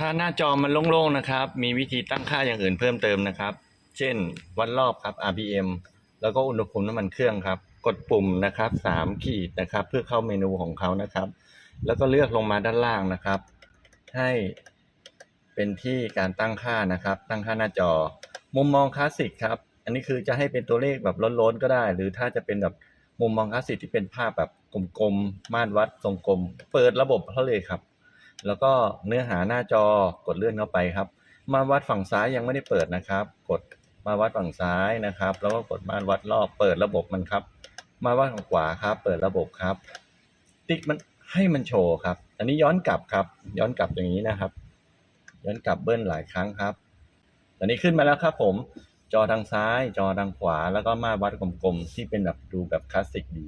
ถ้าหน้าจอมันโล่งๆนะครับ มีวิธีตั้งค่าอย่างอื่นเพิ่มเติมนะครับ เช่น วัดรอบครับ RPM แล้วก็อุณหภูมิน้ำมันเครื่องครับ กดปุ่มนะครับสามขีดนะครับ เพื่อเข้าเมนูของเขานะครับ แล้วก็เลือกลงมาด้านล่างนะครับ ให้เป็นที่การตั้งค่านะครับ ตั้งค่าหน้าจอ มุมมองคลาสสิกครับ อันนี้คือจะให้เป็นตัวเลขแบบล้นๆก็ได้ หรือถ้าจะเป็นแบบมุมมองคลาสสิกที่เป็นภาพแบบกลมๆม่านวัดทรงกลม เปิดระบบเขาเลยครับ แล้วก็เนื้อหาหน้าจอกดเลื่อนเข้าไปครับ มาวัดฝั่งซ้ายยังไม่ได้เปิดนะครับ กดมาวัดฝั่งซ้ายนะครับ แล้วก็กดมาวัดรอบเปิดระบบมันครับ มาวัดฝั่งขวาครับ เปิดระบบครับ ติ๊กมันให้มันโชว์ครับ อันนี้ย้อนกลับครับ ย้อนกลับอย่างนี้นะครับ ย้อนกลับเบิ้ลหลายครั้งครับ ตอนนี้ขึ้นมาแล้วครับ ผมจอทางซ้าย จอทางขวา แล้วก็มาวัดกลมๆที่เป็นแบบดูแบบคลาสสิกดี